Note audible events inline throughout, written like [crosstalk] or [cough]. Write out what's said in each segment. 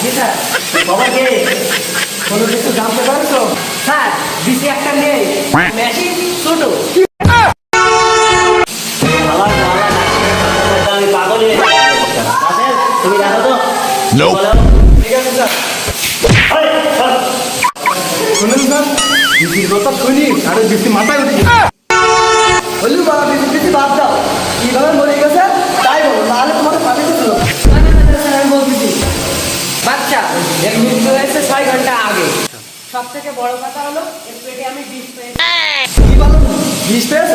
জি sir. বাবা কে কোনো কিছু জানতে পারছ? স্যার দিছি একটা নেই। মেশিন ছোট। তুমি দেখো তো। ঠিক আছে স্যার। শুনুন স্যার। বিসির কথা শুনি আরে বিসি মাথায় উঠি থেকে বড় কথা হলো এর পেটে আমি বিষ পেয়েছি। কি বলো বিষ পেয়েছ?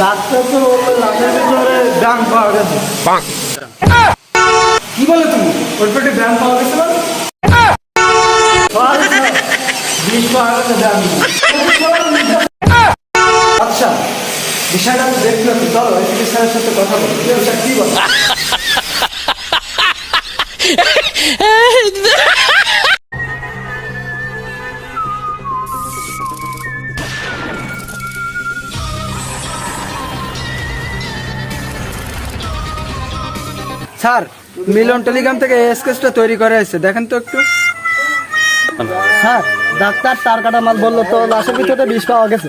ডাক্তার তো লাশের ভিতরে ব্যায়াম পাওয়া গেছে। কি বলে তুমি? ওর পেটে ব্যায়াম পাওয়া গেছে বিষ পাওয়া গেছে আচ্ছা বিষয়টা আমি দেখলাম চলো এসপি স্যারের সাথে কথা বলো। কি বলো? [laughs] স্যার মিলন টেলিগ্রাম থেকে স্কেচটা তৈরি করে এসেছে দেখেন তো একটু। স্যার ডাক্তার তার কাটা মাল বলল তো লাশের ভিতরে বিষ পাওয়া গেছে।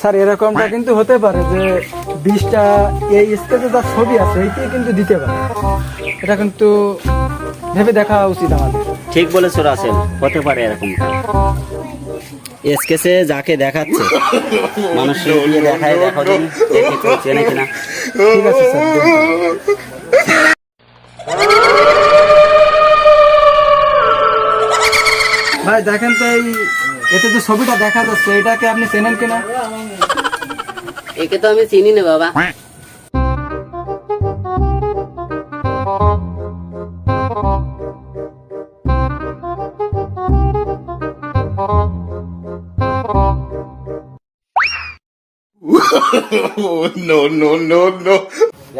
স্যার এরকমটা কিন্তু হতে পারে যে বিষটা এই স্কেচে যা ছবি আছে এইটাই কিন্তু দিতে পারে। এটা কিন্তু ভেবে দেখা উচিত আমাদের। ঠিক বলেছ রাসেল। হতে পারে এরকমটা এসকেসে যাকে দেখাচ্ছে মানুষকে দিয়ে দেখায় দেখো দিন দেখি চেনে কিনা ঠিক আছে স্যার ভাই দেখেন তো এই এতে যে ছবিটা দেখা যাচ্ছে এটাকে আপনি চেনেন কিনা? একে তো আমি চিনি না বাবা। [laughs]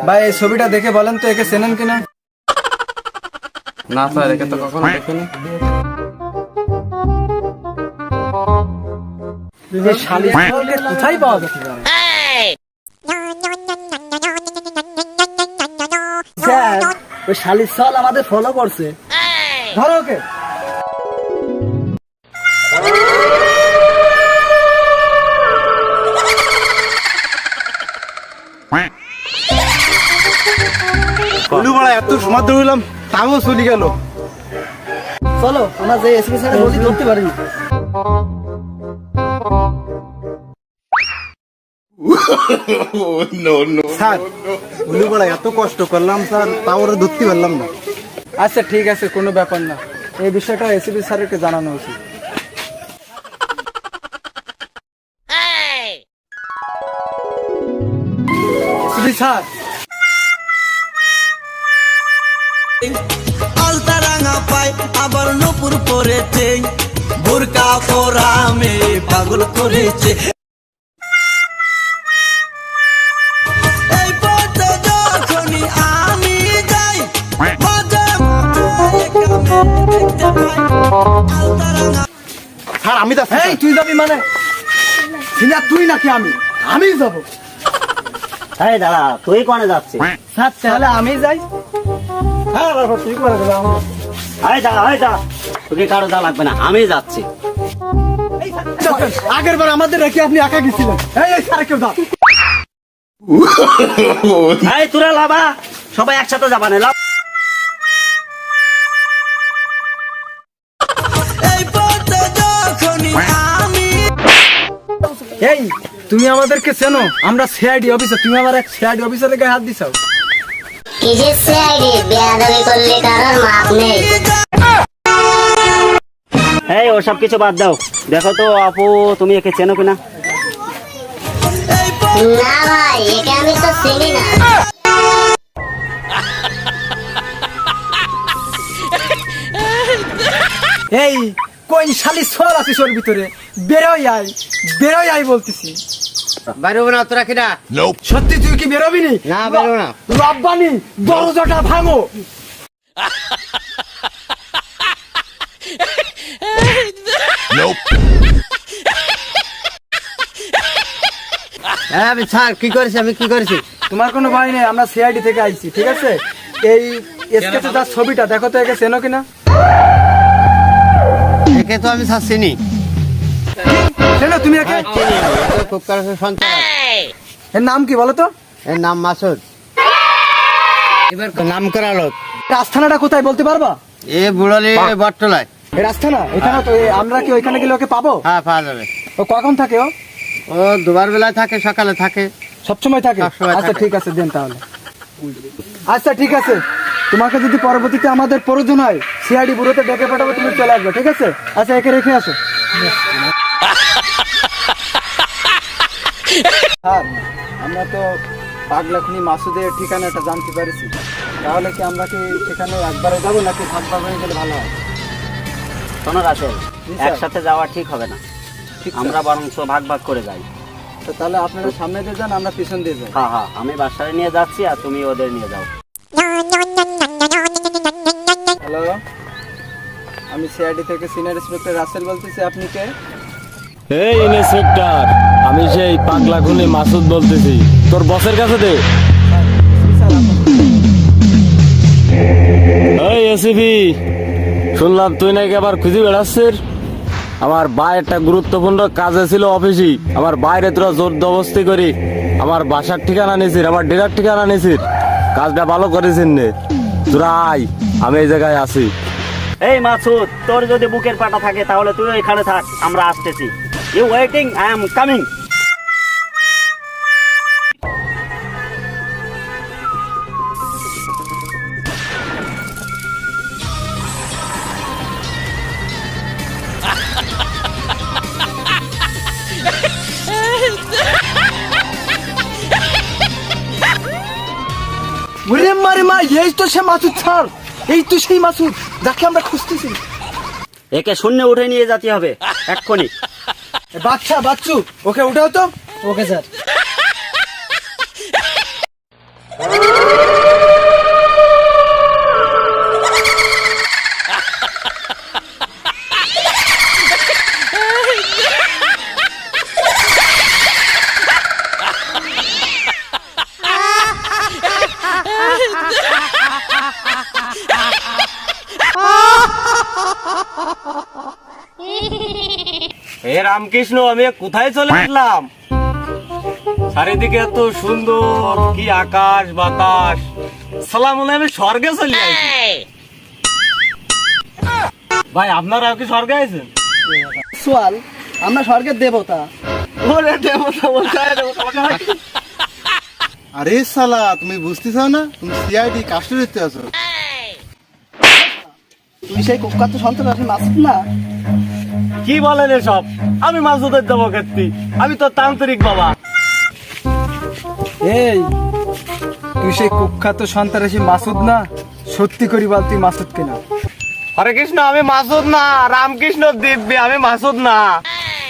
ভাই এই ছবিটা দেখে বলেন তো একে চেনেন কিনা? না স্যার একে তো কখনো দেখিনি এই শালি ছাগলকে কোথায় পাওয়া যাচ্ছে স্যার ওই শালির সল আমাদের ফলো করছে। ধরো ওকে। এত সময় ধরলাম তাও চলে গেল। চলো আমরা যে এসপি স্যারের বলছি ধরতে পারিনি। স্যার এত কষ্ট করলাম স্যার তাও ওরা ধরতে পারলাম না। আচ্ছা ঠিক আছে কোনো ব্যাপার না। এই বিষয়টা এসিপি স্যারকে জানানো উচিত। স্যার। পায় আবার নপুর পরেছে। বোরকা পরা মেয়ে পাগল করেছে। স্যার আমি যাচ্ছি এই তুই যাবি মানে? সিনা তুই নাকি আমি? আমি যাব। এই দাঁড়া তুই কোনে যাচ্ছিস? স্যার তাহলে আমি যাই। হ্যাঁ বাবা, তুই আয় যা আয় যা তোকে কারও যা লাগবে না আমি যাচ্ছি। আগের বার আমাদের রেখে আপনি একা গেছিলেন। এই এই স্যার কেউ দাও এই তোরা লাভা সবাই একসাথে যাবা না এই তুমি আমাদেরকে চেনো। আমরা সিআইডি অফিসার তুমি আমার এক সিআইডি অফিসারের গায়ে হাত দিছাও। কিসের সিআইডি বেয়াদবি করলে কারোর মাপ নেই। এই ওসব কিছু বাদ দাও। দেখো তো আপু তুমি একে চেনো কিনা? না ভাই একে আমি তো চিনি না। এই কোন শালি সর আছিস ওর ভিতরে। বেরোই আয় বেরোই আয় বলতেছি। বাইরে না তোরা কিনা সত্যি তুই কি বেরোবি নি? না বেরো না। রব্বানি দরজাটা ভাঙো। হ্যাঁ আমি স্যার কি করেছি আমি কি করেছি? তোমার কোনো ভয় নেই আমরা সিআইডি থেকে আইছি ঠিক আছে? এই স্কেচে যার ছবিটা দেখো তো একে চেনো কিনা? একে তো আমি স্যার চিনি তুমি সন্তান। এর নাম কি বলো তো? এর নাম মাসুদ। এবার নাম করা লোক। রাজথানাটা কোথায় বলতে পারবা? এ বুড়ালি বটতলায়। রাজথানা এখানে তো আমরা কি ওইখানে গেলে ওকে পাবো? হ্যাঁ পাওয়া যাবে। ও কখন থাকে ও? ও দুবার বেলায় থাকে সকালে থাকে। সবসময় থাকে? আচ্ছা ঠিক আছে দেন তাহলে। আচ্ছা ঠিক আছে। তোমাকে যদি পরবর্তীতে আমাদের প্রয়োজন হয় সিআইডি বুড়োতে ডেকে পাঠাবো তুমি চলে আসবে ঠিক আছে? আচ্ছা একে রেখে আসো। স্যার আমরা তো পাগলাখনি মাসুদের ঠিকানাটা জানতে পারছি। তাহলে কি আমরা কি সেখানে একবারে যাব নাকি ভাগ ভাগ হয়ে গেলে ভালো হয়? শোনো রাসেল একসাথে যাওয়া ঠিক হবে না। আমরা বরং ভাগ ভাগ করে যাই। তো তাহলে আপনারা সামনে দিয়ে যান আমরা পিছন দিয়ে যাই। হ্যাঁ হ্যাঁ আমি বাসায় নিয়ে যাচ্ছি আর তুমি ওদের নিয়ে যাও। হ্যালো আমি সিআইডি থেকে সিনিয়র ইন্সপেক্টর রাসেল বলতেছি, আপনি কে? এই ইন্সপেক্টর, আমি সেই পাগলা খুনি মাসুদ বলতেছি। তোর বসের কাছে দে। এই এসিপি, শুনলাম তুই নাকি আবার খুঁজে বেড়াচ্ছিস? আমার ভাই একটা গুরুত্বপূর্ণ কাজে ছিল অফিসে। আমার বাইরে তোরা জোর জবস্তি করি। আমার বাসার ঠিকানা নিছিস আমার ডেরার ঠিকানা নিছিস। কাজটা ভালো করেছেন নে। তোরা আমি এই জায়গায় আছি। এই মাসুদ, তোর যদি বুকের পাটা থাকে, তাহলে তুই এখানে থাক, আমরা আসতেছি। You waiting I am coming ওরে মারে মা এই তো সে মাসুদ স্যার এই তো সেই মাসুদ যাকে আমরা খুঁজতেছি। একে শূন্য উঠে নিয়ে যেতে হবে এক্ষুনি। বাচ্চা বাচ্চু ওকে উঠাও তো। Okay sir. হে রামকৃষ্ণ আমি কোথায় চলে আসলাম? চারিদিকে এত সুন্দর কি আকাশ বাতাস। সালাম আমি স্বর্গে চলে আসি। ভাই আপনারা কি স্বর্গে আছেন সোয়াল আমরা স্বর্গের দেবতা। ওরে দেবতা বলতে। আরে সালা তুমি বুঝতেছ না? তুমি সিআইডি কাস্টডিতে আছো। তুই সেই কুখ্যাত সন্ত্রাসী মাসুদ না? কি বলেন এসব? আমি মাসুদের দেবো ক্ষেত্রে আমি তো তান্ত্রিক বাবা। এই তুই সেই কুখ্যাত সন্ত্রাসী মাসুদ না? সত্যি করি বল তুই মাসুদ কিনা? হরে কৃষ্ণ আমি মাসুদ না। রামকৃষ্ণ দিব্যি আমি মাসুদ না।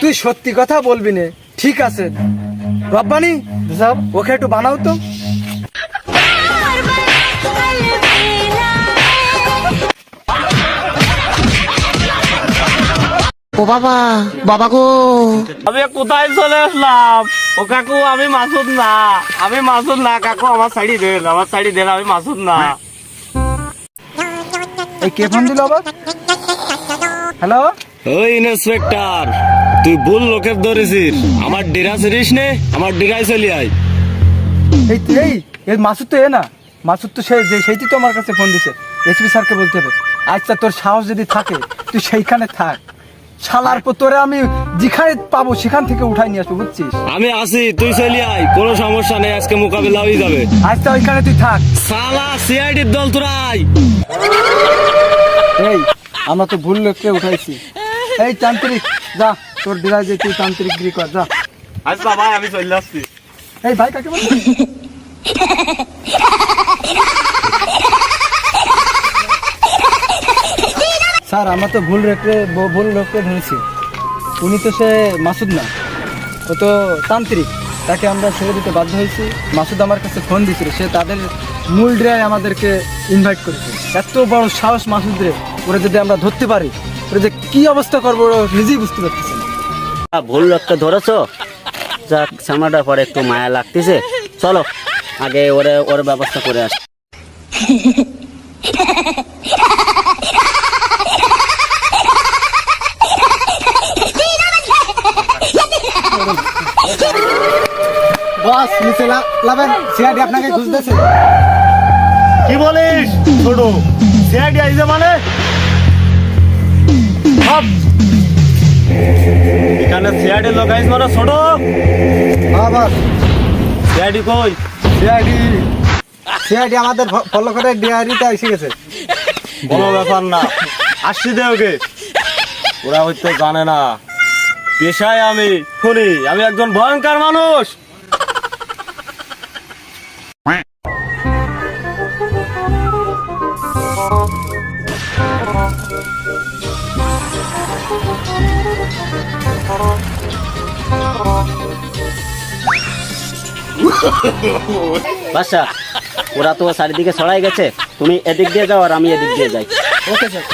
তুই সত্যি কথা বলবি নে। ঠিক আছে। রব্বানি ওকে একটু বানাও তো। আমি কোথায় চলে আসলাম? ও কাকু আমি মাসুদ না। আমি মাসুদ না কাকু আমার শাড়ি দেন আমার শাড়ি দেন আমি মাসুদ না। এই কে ফোন দিল আবার? হ্যালো? ওই ইন্সপেক্টর তুই ভুল লোকের ধরেছিস। আমার ডিরা সিরিস নে আমার ডিরাই চলি আয়। এই এই এই মাসুদ তো এ না। মাসুদ তো সেই যে সেইটি তো আমার কাছে ফোন দিছে। এসপি স্যারকে বলতে হবে। আচ্ছা তোর সাহস যদি থাকে তুই সেইখানে থাক। শালার পর তোরে আমি যেখানে পাবো সেখান থেকে উঠাই নিয়ে আসব বুঝছিস? আমি আসি তুই চলি আয় কোনো সমস্যা নেই আজকে মোকাবিলা হয়ে যাবে। আচ্ছা ওইখানে তুই থাক। সালা সিআইডির দল তোরা আয়। এই আমরা তো ভুল লোককে উঠাইছি। এই তান্ত্রিক যা তোর ডিরাই যে তুই তান্ত্রিক গিরি কর যা। আচ্ছা ভাই আমি চলে আসছি। এই ভাই কাকে বল [laughs] স্যার আমরা তো ভুল রেখে ভুল লোককে ধরেছি। উনি তো সে মাসুদ না ও তো তান্ত্রিক তাকে আমরা ছেড়ে দিতে বাধ্য হয়েছি। মাসুদ আমার কাছে ফোন দিয়েছিল সে তাদের মূল ড্রায় আমাদেরকে ইনভাইট করেছে। এত বড় সাহস মাসুদ রে ওরা যদি আমরা ধরতে পারি ওরা যে কি অবস্থা করব ওরা নিজেই বুঝতে পারতেছে না। ভুল লোককে ধরেছ? যাক সামনাটার পরে একটু মায়া লাগতেছে। চলো আগে ওরে ওর ব্যবস্থা করে আস। [laughs] নিচে লাভেন সিআইডি আপনাকে খুঁজতেছে। কি বলিস ছোট? সিআইডি আইছে মানে। এখানে সিআইডি লোক আইস মানে ছোট? হ্যাঁ বস। সিআইডি কই? সিআইডি। সিআইডি আমাদের ফলো করে ডিআরিতে এসে গেছে। কোনো ব্যাপার না। আসছি দে ওকে। ওরা হয়তো জানে না। পেশায় আমি শুনি আমি একজন ভয়ঙ্কর মানুষ। বাসা ওরা তো চারিদিকে ছড়াই গেছে। তুমি এদিক দিয়ে যাও আর আমি এদিক দিয়ে যাই। Okay sir.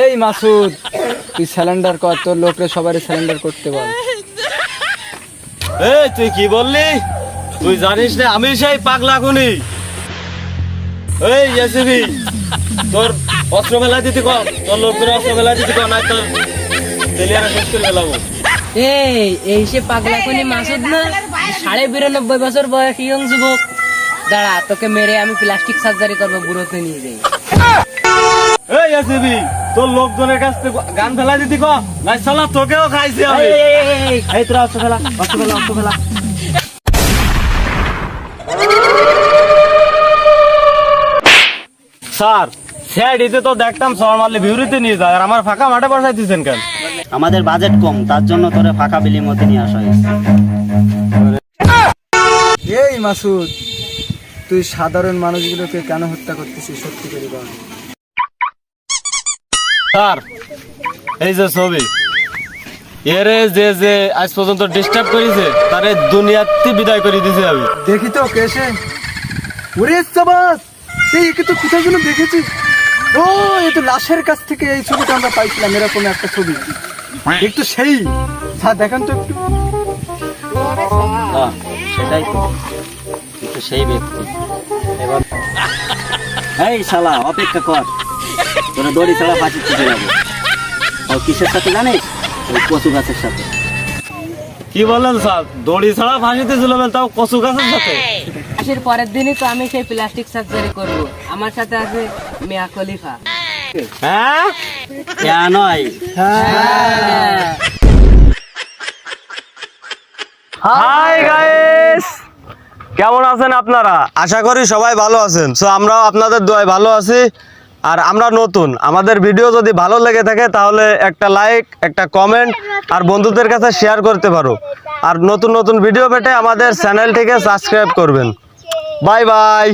এই মাসুদ তুই স্যালেন্ডার কর তোর লোকরে সবারই স্যালেন্ডার করতে বল। এই তুই কি বললি? তুই জানিস না আমি সেই পাগলা খুনি এই জেসিবি তোর অস্ত্র মেলা দিতে কর তোর লোকদের অস্ত্র মেলা দিতে কর না তোর শেষ করে ফেলাবো। এই এই সে পাগলা কোনি মাসুদ না? সাড়ে বিরানব্বই বছর বয়স ইয়ং যুবক। দাঁড়া তোকে মেরে আমি প্লাস্টিক সার্জারি করব বুড়োতে নিয়ে যাই। এই তোর লোকজনের কাছ থেকে গান ফেলা দিতে কর না সালা তোকেও খাইছি আমি। এই তোরা অস্ত্র ফেলা অস্ত্র ফেলা অস্ত্র ফেলা স্যার সিআইডিতে তো দেখতাম সর মারলে নিয়ে যায় আর আমার ফাঁকা মাঠে বসাই দিয়েছেন কেন? আমাদের বাজেট কম তার জন্য তোরে ফাঁকা বিলির মধ্যে নিয়ে আসা হয়েছে। এই মাসুদ তুই সাধারণ মানুষগুলোকে কেন হত্যা করতেছিস সত্যি করে বল। স্যার এই যে ছবি এরে যে যে আজ পর্যন্ত ডিস্টার্ব করেছে তারে দুনিয়াতে বিদায় করে দিছে আমি। দেখি তো কেসে ওরে সাবাস এই একে তো কোথায় যেন দেখেছি। ও এ তো লাশের কাছ থেকে এই ছবিটা আমরা পাইছিলাম এরকম একটা ছবি। একটু সেই। হ্যাঁ দেখান তো একটু। হ্যাঁ, সেটাই তো। কিন্তু সেই ব্যক্তি। এবার এই শালা অপেক্ষা কর। তোরা দড়ি ছাড়া ফাঁসি চুকে যাব। ও কিসের সাথে জানিস? ওই কচু গাছের সাথে। কি বলেন স্যার? দড়ি ছাড়া ফাঁসিতে ঝুলবেন তাও কচু গাছের সাথে? এর পরের দিনই তো আমি সেই প্লাস্টিক সার্জারি করব। আমার সাথে আছে মিয়া খলিফা। হ্যাঁ? নয়। হাই গাইস কেমন আছেন আপনারা? আশা করি সবাই ভালো আছেন। সো আমরাও আপনাদের দোয়ায় ভালো আছি। আর আমরা নতুন। আমাদের ভিডিও যদি ভালো লেগে থাকে তাহলে একটা লাইক একটা কমেন্ট আর বন্ধুদের কাছে শেয়ার করতে পারো। আর নতুন নতুন ভিডিও পেতে আমাদের চ্যানেলটিকে সাবস্ক্রাইব করবেন। Bye bye